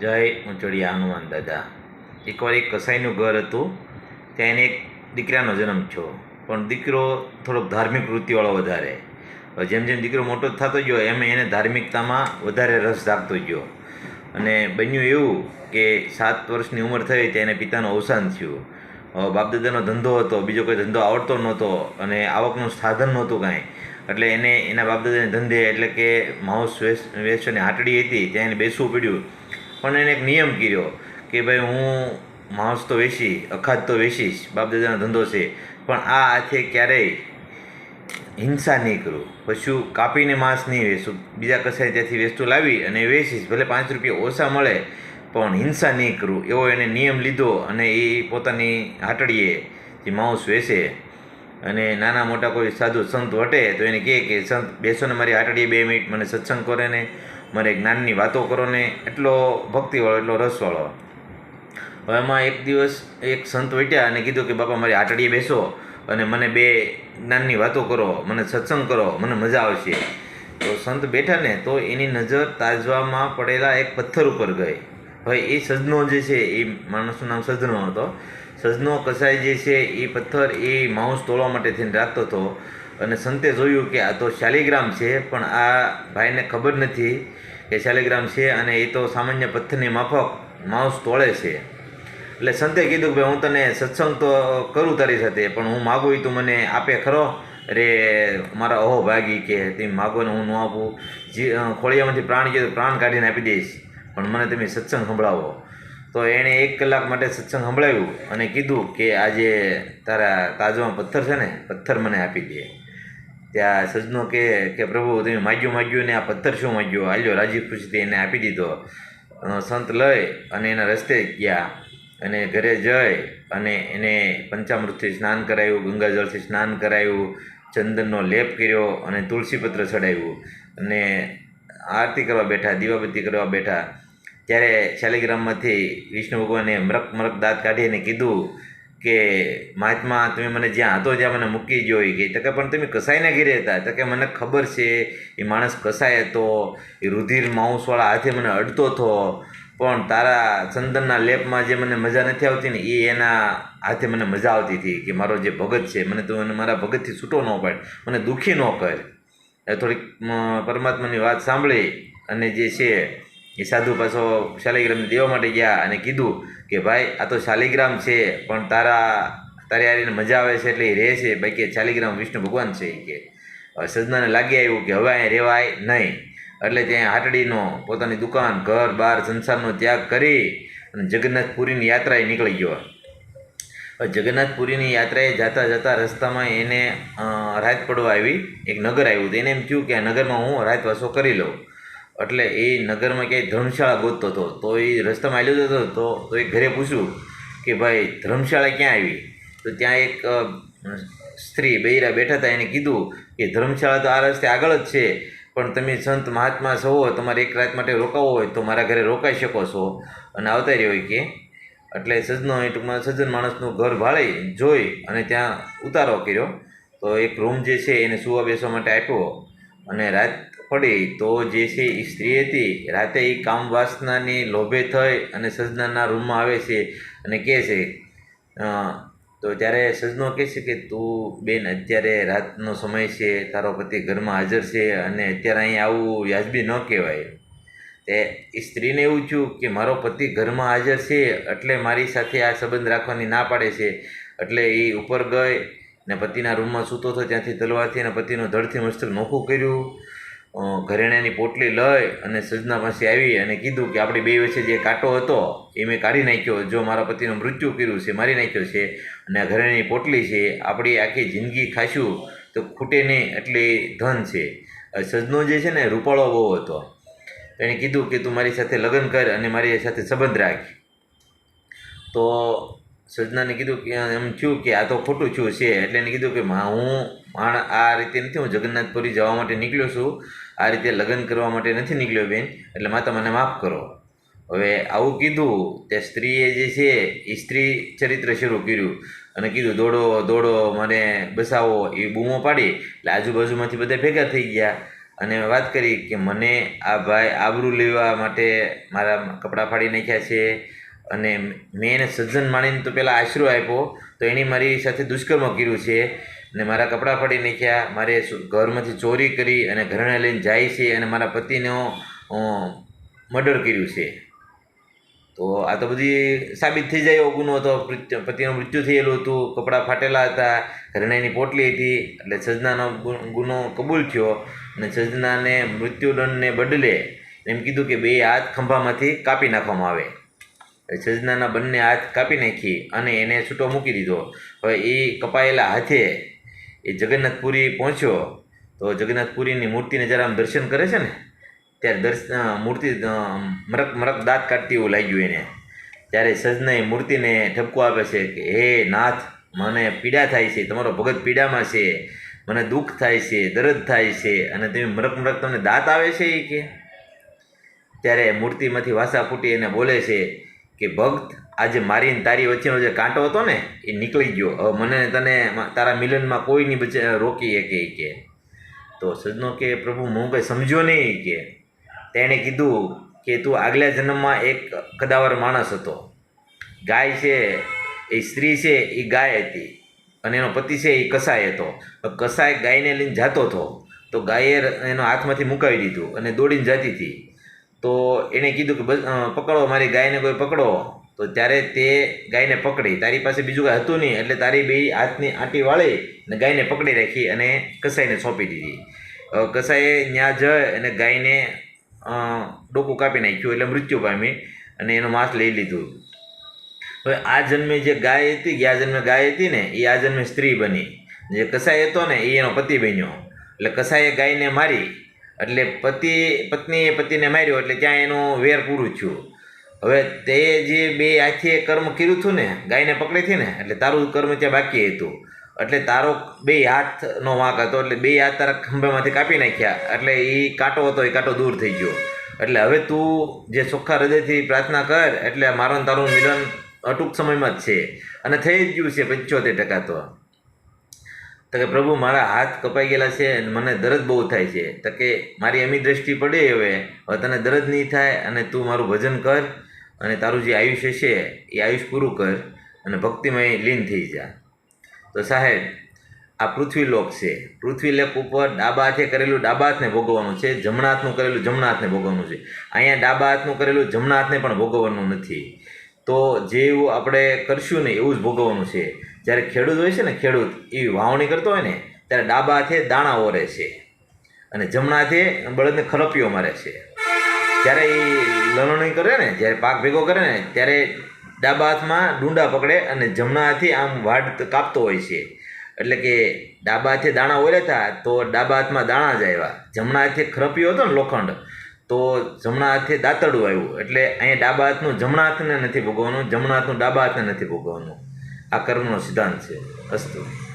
જય ઊંચડિયા હનુમાન દાદા. એકવાર એક કસાઈનું ઘર હતું, ત્યાં એને એક દીકરાનો જન્મ થયો. પણ દીકરો થોડોક ધાર્મિક વૃત્તિવાળો વધારે. જેમ જેમ દીકરો મોટો થતો ગયો, એમ એને ધાર્મિકતામાં વધારે રસ રાખતો ગયો. અને બન્યું એવું કે સાત વર્ષની ઉંમર થઈ ત્યાં એને પિતાનું અવસાન થયું. બાપદાદાનો ધંધો હતો, બીજો કોઈ ધંધો આવડતો નહોતો અને આવકનું સાધન નહોતું કાંઈ. એટલે એને એના બાપદાદાને ધંધે એટલે કે માઉસ વેસ વેસવાની હાટડી હતી, ત્યાં એને બેસવું પડ્યું. પણ એને એક નિયમ કર્યો કે ભાઈ હું માંસ તો વેચી અખાદ તો વેચીશ બાપ દાદાનો ધંધો છે. પણ આ હાથે ક્યારેય હિંસા નહીં કરું. પશુ કાપીને માંસ નહીં વેચું. બીજા કસાય ત્યાંથી વસ્તુ લાવી અને વેચીશ. ભલે પાંચ રૂપિયા ઓછા મળે, પણ હિંસા નહીં કરું. એવો એને નિયમ લીધો અને એ પોતાની હાટડીએ જે માંસ વેચે અને નાના મોટા કોઈ સાધુ સંત વટે તો એને કહે કે, સંત, બેસો ને મારી હાટડીએ બે મિનિટ, મને સત્સંગ કરે ને મારે જ્ઞાનની વાતો કરો ને એટલો ભક્તિવાળો, એટલો રસવાળો. હવે એમાં એક દિવસ એક સંત વેટ્યા અને કીધું કે, બાપા, મારી આટડીએ બેસો અને મને બે જ્ઞાનની વાતો કરો, મને સત્સંગ કરો, મને મજા આવશે. તો સંત બેઠા ને તો એની નજર તાજવામાં પડેલા એક પથ્થર ઉપર ગઈ. હવે એ સજનો જે છે, એ માણસનું નામ સજનો હતો. સજનો કસાઈ જે છે, એ પથ્થર એ માઉસ તોડવા માટે થઈને રાખતો હતો. અને સંતે જોયું કે આ તો શાલિગ્રામ છે, પણ આ ભાઈને ખબર નથી કે શાલિગ્રામ છે અને એ તો સામાન્ય પથ્થરની માફક માઉસ તોળે છે. એટલે સંતે કીધું કે ભાઈ હું તને સત્સંગ તો કરું તારી સાથે, પણ હું માગું એ તું મને આપે ખરો? અરે મારા અહો ભાગી કે તમે માગો ને હું ન આપું. જે ખોળિયામાંથી પ્રાણ કીધું પ્રાણ કાઢીને આપી દઈશ, પણ મને તમે સત્સંગ સંભળાવો. તો એણે એક કલાક માટે સત્સંગ સંભળાવ્યું અને કીધું કે આજે તારા તાજમાં પથ્થર છે ને, પથ્થર મને આપી દે. ત્યાં સજનો કે કે પ્રભુ તમે માગ્યું માગ્યું ને આ પથ્થર શું માગ્યો? હાલ્યો રાજી ખુશીથી એને આપી દીધો. સંત લઈ અને એના રસ્તે ગયા અને ઘરે જઈ અને એને પંચામૃતથી સ્નાન કરાવ્યું ગંગાજળથી સ્નાન કરાવ્યું ચંદનનો લેપ કર્યો અને તુલસીપત્ર ચડાવ્યું અને આરતી કરવા બેઠા, દીવાબત્તી કરવા બેઠા. ત્યારે શાલિગ્રામમાંથી વિષ્ણુ ભગવાને મરક મરક દાંત કાઢીને કીધું કે મહાત્મા, તમે મને જ્યાં હતો ત્યાં મને મૂકી જોઈ તકે કે પણ તમે કસાઈના ઘેરે હતા. તકે મને ખબર છે, એ માણસ કસાય હતો, એ રુધિર માઉસવાળા હાથે મને અડતો હતો. પણ તારા ચંદનના લેપમાં જે મને મજા નથી આવતી ને, એ એના હાથે મને મજા આવતી હતી કે મારો જે ભગત છે, મને તું મારા ભગતથી છૂટો ન પાડ, મને દુઃખી ન કર. એ થોડીક પરમાત્માની વાત સાંભળી અને જે છે એ સાધુ પાછો શાલિગ્રામને દેવા માટે ગયા અને કીધું કે, ભાઈ, આ તો શાલિગ્રામ છે, પણ તારા, તારી આરીને મજા આવે છે એટલે એ રહે છે. બાકી શાલિગ્રામ વિષ્ણુ ભગવાન છે કે. સજનાને લાગી આવ્યું કે, હવે અહીંયા રહેવાય નહીં. એટલે ત્યાં હાટડીનો, પોતાની દુકાન, ઘર, બાર, સંસારનો ત્યાગ કરી અને જગન્નાથપુરીની યાત્રાએ નીકળી ગયો. જગન્નાથપુરીની યાત્રાએ જતા જતા રસ્તામાં એને રાત પડવા આવી. એક નગર આવ્યું તો એને એમ થયું કે આ નગરમાં હું રાતવાસો કરી લઉં. એટલે એ નગરમાં ક્યાંય ધર્મશાળા ગોતતો હતો, તો એ રસ્તામાં આવ્યો હતો, તો તો એ ઘરે પૂછ્યું કે ભાઈ ધર્મશાળા ક્યાં આવી? તો ત્યાં એક સ્ત્રી બૈરા બેઠા હતા, એને કીધું કે ધર્મશાળા તો આ રસ્તે આગળ જ છે, પણ તમે સંત મહાત્મા છો, તમારે એક રાત માટે રોકાવો હોય તો મારા ઘરે રોકાઈ શકો છો. અને આવતા રહ્યો હોય કે, એટલે સજ્જનો ટૂંકમાં સજ્જન માણસનું ઘર ભાળે જોઈ અને ત્યાં ઉતારો કર્યો. તો એક રૂમ જે છે એને સુવા બેસવા માટે આપ્યો. અને રાત પડી તો જે છે એ સ્ત્રી હતી, રાતે એ કામ વાસનાની લોભે થઈ અને સજનાના રૂમમાં આવે છે અને કહે છે તો ત્યારે સજનો કહે છે કે, તું બેન અત્યારે રાતનો સમય છે, તારો પતિ ઘરમાં હાજર છે અને અત્યારે અહીં આવવું વ્યાજબી ન કહેવાય. તે એ સ્ત્રીને એવું થયું કે, મારો પતિ ઘરમાં હાજર છે, એટલે મારી સાથે આ સંબંધ રાખવાની ના પાડે છે. એટલે એ ઉપર ગઈ ને પતિના રૂમમાં સૂતો હતો ત્યાંથી તલવારથી અને પતિનું ધડથી મસ્તક નોખું કર્યું. ઘરેણાની પોટલી લઈ અને સજના પાસે આવી અને કીધું કે આપણી બે વચ્ચે જે કાંટો હતો એ મેં કાઢી નાખ્યો. જો મારા પતિનું મૃત્યુ કર્યું છે, મારી નાખ્યો છે અને આ ઘરેણાની પોટલી છે, આપણી આખી જિંદગી ખાશું તો ખૂટે નહીં એટલી ધન છે. સજનો જે છે ને રૂપાળો બહુ હતો. એણે કીધું કે તું મારી સાથે લગ્ન કર અને મારી સાથે સંબંધ રાખ. તો સજનાને કીધું કે, એમ થયું કે આ તો ખોટું થયું છે. એટલે એને કીધું કે હું આ રીતે નથી, હું જગન્નાથપુરી જવા માટે નીકળ્યો છું. આ રીતે લગ્ન કરવા માટે નથી નીકળ્યો બેન. એટલે માતા મને માફ કરો. હવે આવું કીધું, તે સ્ત્રીએ જે છે, એ સ્ત્રી ચરિત્ર શરૂ કર્યું અને કીધું, દોડો દોડો, મને બસાવો. એ બૂમો પાડી, એટલે આજુબાજુમાંથી બધા ભેગા થઈ ગયા અને વાત કરી કે, મને આ ભાઈ આબરૂ લેવા માટે મારા કપડાં ફાડી નાખ્યા છે. અને મેં એને સજ્જન માણીને તો પહેલાં આશરો આપ્યો, તો એણે મારી સાથે દુષ્કર્મ કર્યું છે ને મારા કપડાં ફાડી નાખ્યા. મારે ઘરમાંથી ચોરી કરી અને ઘરને લઈને જાય છે અને મારા પતિનો મર્ડર કર્યું છે. તો આ તો બધી સાબિત થઈ જાય એવો ગુનો હતો. પતિનું મૃત્યુ થયેલું હતું. કપડાં ફાટેલા હતા. ઘરેણાની પોટલી હતી. એટલે સજનાનો ગુનો કબૂલ થયો અને સજનાને મૃત્યુદંડને બદલે એમ કીધું કે બે હાથ ખંભામાંથી કાપી નાખવામાં આવે. સજનાના બંને હાથ કાપી નાખી અને એને છૂટો મૂકી દીધો. હવે એ કપાયેલા હાથે એ જગન્નાથપુરી પહોંચ્યો. તો જગન્નાથપુરીની મૂર્તિને જ્યારે આમ દર્શન કરે છે ને, ત્યારે દર્શન મૂર્તિ મરક મરક દાંત કાઢતી એવું લાગ્યું એને. ત્યારે સજનાએ મૂર્તિને ઠપકો આપે છે કે, હે નાથ, મને પીડા થાય છે, તમારો ભગત પીડામાં છે. મને દુઃખ થાય છે, દર્દ થાય છે, અને તમે મરક મરક તમને દાંત આવે છે એ કે? ત્યારે મૂર્તિમાંથી વાસા ફૂટી એને બોલે છે કે ભક્ત આજે મારી ને તારી વચ્ચેનો જે કાંટો હતો ને, એ નીકળી ગયો. હવે મને તને તારા મિલનમાં કોઈ નહીં બચે રોકી શકે કે. તો સજનો કે, પ્રભુ, હું કંઈ સમજ્યો નહીં કે. તેણે કીધું કે, તું આગલા જન્મમાં એક કદાવર માણસ હતો. ગાય છે, એ સ્ત્રી છે એ ગાય હતી. અને એનો પતિ છે એ કસાય હતો. કસાય ગાયને લઈને જતો હતો. તો ગાયે એનો હાથમાંથી મુકાવી દીધું અને દોડીને જતી હતી. તો એણે કીધું કે પકડો, મારી ગાયને કોઈ પકડો. તો ત્યારે તે ગાયને પકડી. તારી પાસે બીજું કાંઈ હતું નહીં, એટલે તારી બે હાથની આંટી વાળી અને ગાયને પકડી રાખી અને કસાઈને સોંપી દીધી. કસાઈએ ત્યાં જઈ અને ગાયને ડોકું કાપી નાખ્યું એટલે મૃત્યુ પામી અને એનો માંસ લઈ લીધું. હવે આ જન્મે જે ગાય હતી આ જન્મે ગાય હતી ને, એ આ જન્મે સ્ત્રી બની. જે કસાઈ હતો ને, એ એનો પતિ બન્યો. એટલે કસાઈએ ગાયને મારી એટલે પતિ, પત્નીએ પતિને માર્યો એટલે ત્યાં એનું વેર પૂરું થયું. હવે તે જે બે હાથે કર્મ કર્યું હતું ને, ગાયને પકડી હતી ને, એટલે તારું કર્મ ત્યાં બાકી હતું. એટલે તારો બે હાથનો વાંક હતો, એટલે બે હાથ તારા ખંભામાંથી કાપી નાખ્યા, એટલે એ કાંટો હતો એ કાંટો દૂર થઈ ગયો. એટલે હવે તું જે ચોખ્ખા હૃદયથી પ્રાર્થના કર, એટલે મારો તારું મિલન અટૂંક સમયમાં જ છે. અને થઈ જ ગયું છે પંચોતેર ટકા તો. તો કે પ્રભુ, મારા હાથ કપાઈ ગયેલા છે અને મને દર્દ બહુ થાય છે. તો કે મારી એમની દ્રષ્ટિ પડે હવે. હવે તને દર્દ નહીં થાય અને તું મારું ભજન કર અને તારું જે આયુષ્ય છે એ આયુષ પૂરું કર અને ભક્તિમય લીન થઈ જા. તો સાહેબ, આ પૃથ્વીલોક છે. પૃથ્વીલોક ઉપર ડાબા હાથે કરેલું ડાબા હાથને ભોગવવાનું છે. જમણા હાથનું કરેલું જમણા હાથને ભોગવવાનું છે. અહીંયા ડાબા હાથનું કરેલું જમણા હાથને પણ ભોગવવાનું નથી. તો જેવું આપણે કરશું ને એવું જ ભોગવવાનું છે. જ્યારે ખેડૂત હોય છે ને ખેડૂત, એ વાવણી કરતો હોય ને, ત્યારે ડાબા હાથે દાણા ઓરે છે અને જમણા હાથે બળદને ખરપીઓ મારે છે. જ્યારે એ લણણી કરે ને, જ્યારે પાક ભેગો કરે ને, ત્યારે ડાબા હાથમાં ડુંડા પકડે અને જમણા હાથે આમ વાડ કાપતો હોય છે. એટલે કે ડાબા હાથે દાણા ઓર્યા હતા, તો ડાબા હાથમાં દાણા જ આવ્યા. જમણા હાથે ખરપ્યો હતો ને લોખંડ, તો જમણા હાથે દાંતડું આવ્યું. એટલે અહીંયા ડાબા હાથનું જમણા હાથને નથી ભોગવવાનું જમણા હાથનું ડાબા હાથને નથી ભોગવવાનું. આ કર્મનો સિદ્ધાંત છે. અસ્તુ.